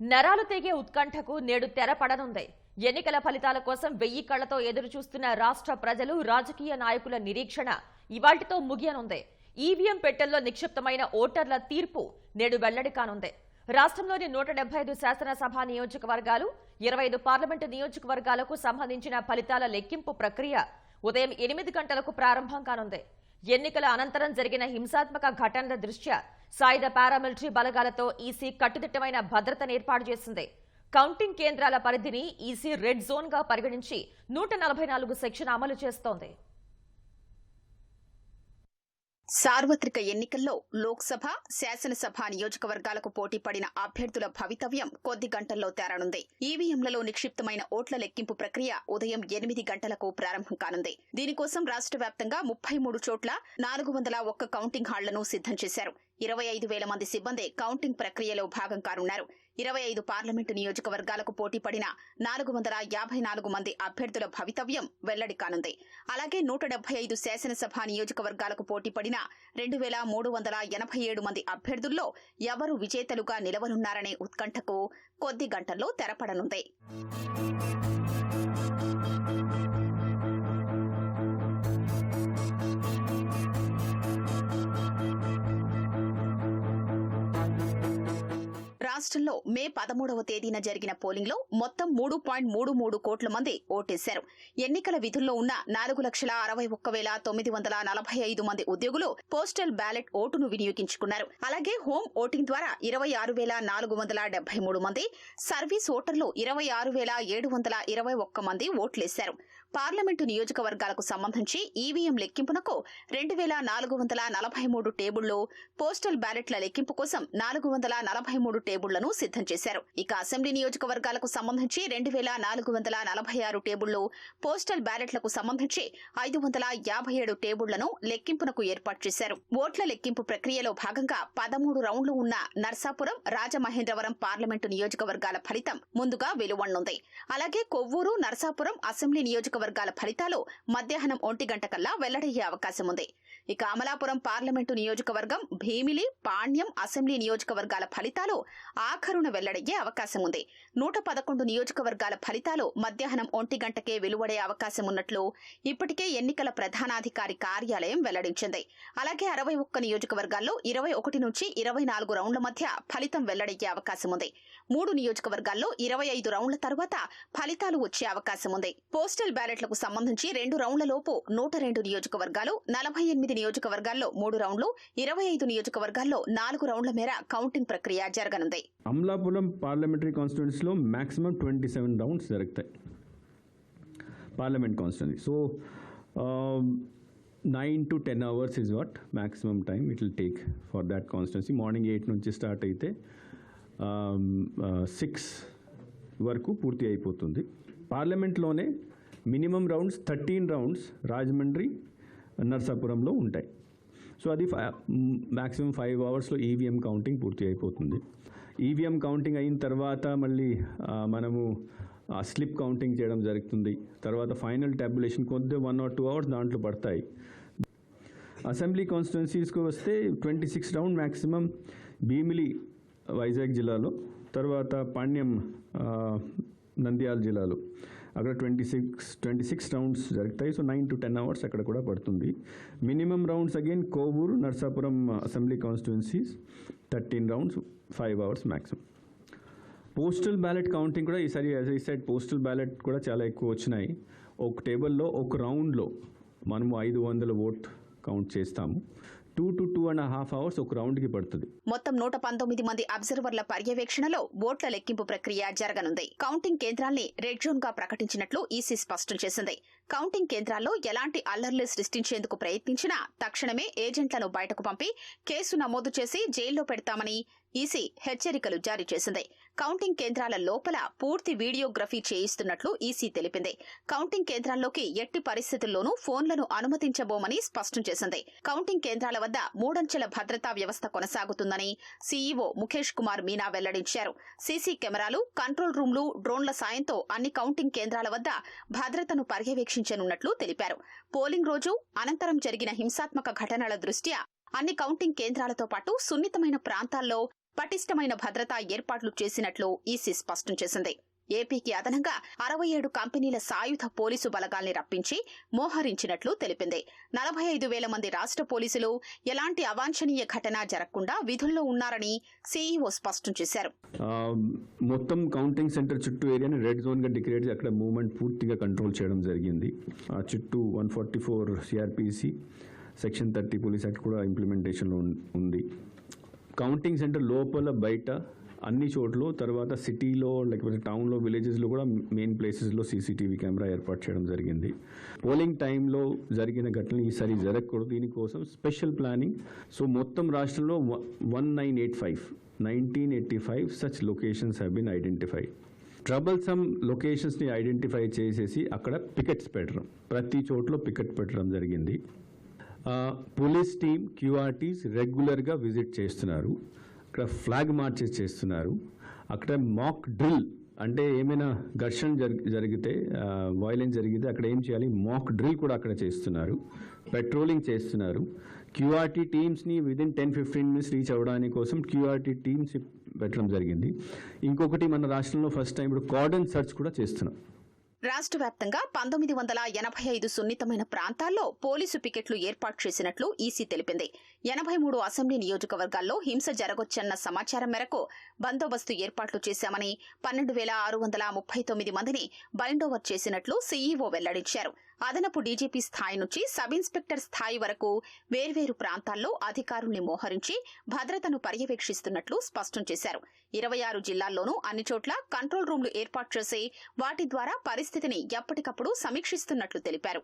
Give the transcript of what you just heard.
నరాలు తెగే ఉత్కంఠకు నేడు తెరపడనుంది ఎన్నికల ఫలితాల కోసం వెయ్యి కళ్ళతో ఎదురుచూస్తున్న రాష్ట్ర ప్రజలు రాజకీయ నాయకుల నిరీక్షణ ఇవాళ్టితో ముగియనుంది. ఈవీఎం పెట్టెల్లో నిక్షిప్తమైన ఓటర్ల తీర్పు నేడు వెల్లడి కానుంది. రాష్ట్రంలోని నూట డెబ్బై ఐదు శాసనసభ నియోజకవర్గాలు ఇరవై ఐదు పార్లమెంటు నియోజకవర్గాలకు సంబంధించిన ఫలితాల లెక్కింపు ప్రక్రియ ఉదయం ఎనిమిది గంటలకు ప్రారంభం కానుంది. ఎన్నికల అనంతరం జరిగిన హింసాత్మక ఘటనల దృష్ట్యా సాయుధ పారామిలిటరీ బలగాలతో ఈసీ కట్టుదిట్టమైన భద్రతను ఏర్పాటు చేసింది. కౌంటింగ్ కేంద్రాల పరిధిని ఈసీ రెడ్ జోన్గా పరిగణించి నూట నలభై నాలుగు సెక్షన్ అమలు చేస్తోంది. సార్వత్రిక ఎన్నికల్లో లోక్సభ శాసనసభ నియోజకవర్గాలకు పోటీ పడిన అభ్యర్థుల భవితవ్యం కొద్ది గంటల్లో తేరనుంది. ఈవీఎంలలో నిక్షిప్తమైన ఓట్ల లెక్కింపు ప్రక్రియ ఉదయం ఎనిమిది గంటలకు ప్రారంభం కానుంది. దీనికోసం రాష్ట్ర వ్యాప్తంగా ముప్పై మూడు చోట్ల నాలుగు వందల ఒక్క కౌంటింగ్ హాళ్ళను సిద్ధం చేశారు. ఇరవై ఐదు వేల మంది సిబ్బంది కౌంటింగ్ ప్రక్రియలో భాగం కానున్నారు. ఇరవై ఐదు పార్లమెంటు నియోజకవర్గాలకు పోటీ పడిన నాలుగు వందల యాభై నాలుగు మంది అభ్యర్థుల భవితవ్యం వెల్లడి కానుంది. అలాగే నూట డెబ్బై ఐదు శాసనసభ నియోజకవర్గాలకు పోటీ పడిన రెండు వేల మూడు వందల ఎనభై ఏడు మంది అభ్యర్థుల్లో ఎవరు విజేతలుగా నిలవనున్నారనే ఉత్కంఠకు కొద్ది గంటల్లో తెరపడనుంది. రాష్ట్ర మే పదమూడవ తేదీన జరిగిన పోలింగ్లో మొత్తం మూడు పాయింట్ మూడు మూడు కోట్ల మంది ఓటేశారు. ఎన్నికల విధుల్లో ఉన్న నాలుగు లక్షల అరవై ఒక్క వేల తొమ్మిది వందల నలభై ఐదు మంది ఉద్యోగులు పోస్టల్ బ్యాలెట్ ఓటును వినియోగించుకున్నారు. అలాగే హోమ్ ఓటింగ్ ద్వారా ఇరవై ఆరు వేల నాలుగు వందల డెబ్బై మూడు మంది సర్వీస్ ఓటర్లు ఇరవై ఆరు వేల ఏడు వందల ఇరవై ఒక్క మంది ఓట్లేశారు. పార్లమెంటు నియోజకవర్గాలకు సంబంధించి ఈవీఎం లెక్కింపునకు రెండు వేల నాలుగు వందల నలభై మూడు టేబుళ్ళు పోస్టల్ బ్యాలెట్ల లెక్కింపు కోసం నాలుగు వందల నలభై మూడు టేబుళ్ళను సిద్ధం చేశారు. ఇక అసెంబ్లీ నియోజకవర్గాలకు సంబంధించి రెండు వేల నాలుగు వందల నలభై ఆరు టేబుళ్ళు పోస్టల్ బ్యాలెట్లకు సంబంధించి ఐదు వందల యాభై ఏడు టేబుళ్ళను లెక్కింపునకు ఏర్పాటు చేశారు. ఓట్ల లెక్కింపు ప్రక్రియలో భాగంగా పదమూడు రౌండ్లు ఉన్న నర్సాపురం రాజమహేంద్రవరం పార్లమెంటు నియోజకవర్గాల ఫలితం ముందుగా వెలువడనుంది అలాగే కొవ్వూరు నర్సాపురం అసెంబ్లీ నియోజకవర్గాల ఫలితాలు మధ్యాహ్నం ఒంటి గంట కల్లా వెల్లడయ్యే అవకాశం ఉంది ఇక అమలాపురం పార్లమెంటు నియోజకవర్గం భీమిలి పాణ్యం అసెంబ్లీ నియోజకవర్గాల ఫలితాలు ఆఖరున వెల్లడయ్యే అవకాశం ఉంది. నూట పదకొండు నియోజకవర్గాల ఫలితాలు మధ్యాహ్నం ఒంటి గంటకే వెలువడే అవకాశం ఉన్నట్లు ఇప్పటికే ఎన్నికల ప్రధానాధికారి కార్యాలయం వెల్లడించింది. అలాగే అరవై ఒక్క నియోజకవర్గాల్లో ఇరవై ఒకటి నుంచి ఇరవై నాలుగు రౌండ్ల మధ్య ఫలితం వెల్లడయ్యే అవకాశం ఉంది. మూడు నియోజకవర్గాల్లో ఇరవై ఐదు రౌండ్ల తర్వాత ఫలితాలు వచ్చే అవకాశం ఉంది. పోస్టల్ బ్యాలెట్లకు సంబంధించి రెండు రౌండ్ల లోపు నూట రెండు నియోజకవర్గాలు నలభై పద్దెనిమిది నియోజకవర్గాల్లో మూడు రౌండ్లు ఇరవై ఐదు నియోజకవర్గాల్లో నాలుగు రౌండ్ల మేర కౌంటింగ్ ప్రక్రియ జరగనుంది. అమలాపురం పార్లమెంటరీ కాన్స్టిట్యున్సీలో మాక్సిమం ట్వంటీ సెవెన్ రౌండ్స్ జరుగుతాయి. Parliament constituency. So nine to ten hours is what maximum time it will take for that constituency. Morning eight నుంచి స్టార్ట్ అయితే సిక్స్ వరకు పూర్తి అయిపోతుంది. పార్లమెంట్లోనే minimum rounds thirteen rounds Rajahmundry నర్సాపురంలో ఉంటాయి. So అది maximum five అవర్స్లో EVM counting పూర్తి అయిపోతుంది. ఈవీఎం కౌంటింగ్ అయిన తర్వాత మళ్ళీ ఆ, మనము స్లిప్ కౌంటింగ్ చేయడం జరుగుతుంది. తర్వాత ఫైనల్ ట్యాబ్యులేషన్ కొద్ది వన్ ఆర్ టూ అవర్స్ దాంట్లో పడతాయి. అసెంబ్లీ కాన్స్టిట్యున్సీస్కి వస్తే twenty six round maximum Bheemili Vizag జిల్లాలో తర్వాత పాణ్యం నంద్యాల జిల్లాలో. అక్కడ twenty six twenty six rounds జరుగుతాయి. So nine to ten hours అక్కడ కూడా పడుతుంది. Minimum rounds again Kovur Narsapuram assembly constituencies thirteen rounds five hours maximum postal ballot counting కూడా ఈసారి as I said postal ballot కూడా చాలా ఎక్కువ వచ్చినాయి. ఒక టేబుల్లో ఒక రౌండ్లో మనము ఐదు వందల ఓట్ కౌంట్ చేస్తాము. Two to two and half hours ఒక రౌండ్కి పడుతుంది. మొత్తం నూట పంతొమ్మిది మంది అబ్జర్వర్ల పర్యవేక్షణలో ఓట్ల లెక్కింపు ప్రక్రియ జరగనుంది. కౌంటింగ్ కేంద్రాల్ని రెడ్ జోన్గా ప్రకటించినట్లు ఈసీ స్పష్టం చేసింది. కౌంటింగ్ కేంద్రాల్లో ఎలాంటి అల్లర్లు సృష్టించేందుకు ప్రయత్నించినా తక్షణమే ఏజెంట్లను బయటకు పంపి కేసు నమోదు చేసి జైల్లో పెడతామని ఈసీ హెచ్చరికలు జారీ చేసింది. కౌంటింగ్ కేంద్రాల లోపల పూర్తి వీడియోగ్రఫీ చేయిస్తున్నట్లు ఈసీ తెలిపింది. కౌంటింగ్ కేంద్రాల్లోకి ఎట్టి పరిస్థితుల్లోనూ ఫోన్లను అనుమతించబోమని స్పష్టం చేసింది. కౌంటింగ్ కేంద్రాల వద్ద మూడంచెల భద్రతా వ్యవస్థ కొనసాగుతుందని సీఈఓ ముఖేష్ కుమార్ మీనా వెల్లడించారు. సీసీ కెమెరాలు కంట్రోల్ రూమ్లు డ్రోన్ల సాయంతో అన్ని కౌంటింగ్ కేంద్రాల వద్ద భద్రతను పర్యవేక్షించనున్నట్లు తెలిపారు. పోలింగ్ రోజు అనంతరం జరిగిన హింసాత్మక ఘటనల దృష్ట్యా అన్ని కౌంటింగ్ కేంద్రాలతో పాటు సున్నితమైన ప్రాంతాల్లో పటిష్టమైన భద్రతా ఏర్పాట్లు చేసినట్లు ఈసీ స్పష్టం చేసింది. ఏపీకి అదనంగా అరవై ఏడు కంపెనీల సాయుధ పోలీసు బలగాల్ని రప్పించి మోహరించినట్లు తెలిపింది. నలభై ఐదు వేల మంది రాష్ట్ర పోలీసులు ఎలాంటి అవాంఛనీయ ఘటన జరగకుండా విధుల్లో ఉన్నారని సీఈఓ స్పష్టం చేశారు. మొత్తం కౌంటింగ్ సెంటర్ చుట్టూ ఏరియాని రెడ్ జోన్గా డిక్లేర్ చేసి అక్కడ మూవ్మెంట్ పూర్తిగా కంట్రోల్ చేయడం జరిగింది. ఆ చుట్టూ one forty four CrPC section thirty police act కూడా ఇంప్లిమెంటేషన్లో ఉంది. కౌంటింగ్ సెంటర్ లోపల బయట అన్ని చోట్ల తర్వాత సిటీలో లేకపోతే టౌన్లో విలేజెస్లో కూడా మెయిన్ ప్లేసెస్లో సీసీటీవీ కెమెరా ఏర్పాటు చేయడం జరిగింది. పోలింగ్ టైంలో జరిగిన ఘటనలు ఈసారి జరగకూడదు. దీనికోసం స్పెషల్ ప్లానింగ్ సో మొత్తం రాష్ట్రంలో one nine eight five nineteen eighty five such locations have been identify troublesome లొకేషన్స్ని identify చేసేసి అక్కడ పికెట్స్ పెట్టడం ప్రతి చోట్ల పికెట్ పెట్టడం జరిగింది. పోలీస్ టీం క్యూఆర్టీస్ రెగ్యులర్గా విజిట్ చేస్తున్నారు. అక్కడ ఫ్లాగ్ మార్చెస్ చేస్తున్నారు. అక్కడ మాక్ డ్రిల్ అంటే ఏమైనా ఘర్షణ జరి జరిగితే వైలెన్స్ జరిగితే అక్కడ ఏం చేయాలి? మాక్ డ్రిల్ కూడా అక్కడ చేస్తున్నారు. పెట్రోలింగ్ చేస్తున్నారు. QRT టీమ్స్ని within ten fifteen minutes reach అవ్వడానికి కోసం క్యూఆర్టీ టీమ్స్ పెట్టడం జరిగింది. ఇంకొకటి మన రాష్ట్రంలో ఫస్ట్ టైం ఇప్పుడు కార్డన్ సర్చ్ కూడా చేస్తున్నాం. రాష్ట్ర వ్యాప్తంగా పంతొమ్మిది వందల ఎనభై ఐదు సున్నితమైన ప్రాంతాల్లో పోలీసు పికెట్లు ఏర్పాటు చేసినట్లు ఈసీ తెలిపింది. ఎనభై మూడు అసెంబ్లీ నియోజకవర్గాల్లో హింస జరగొచ్చన్న సమాచారం మేరకు బందోబస్తు ఏర్పాట్లు చేశామని పన్నెండు వేల ఆరు వందల ముప్పై తొమ్మిది మందిని బైండోవర్ చేసినట్లు సీఈఓ వెల్లడించారు. అదనపు డీజీపీ స్థాయి నుంచి సబ్ ఇన్స్పెక్టర్ స్థాయి వరకు వేర్వేరు ప్రాంతాల్లో అధికారుల్ని మోహరించి భద్రతను పర్యవేక్షిస్తున్నట్లు స్పష్టం చేశారు. ఇరవై ఆరు జిల్లాల్లోనూ అన్ని చోట్ల కంట్రోల్ రూమ్లు ఏర్పాటు చేసి వాటి ద్వారా పరిస్థితిని ఎప్పటికప్పుడు సమీక్షిస్తున్నట్లు తెలిపారు.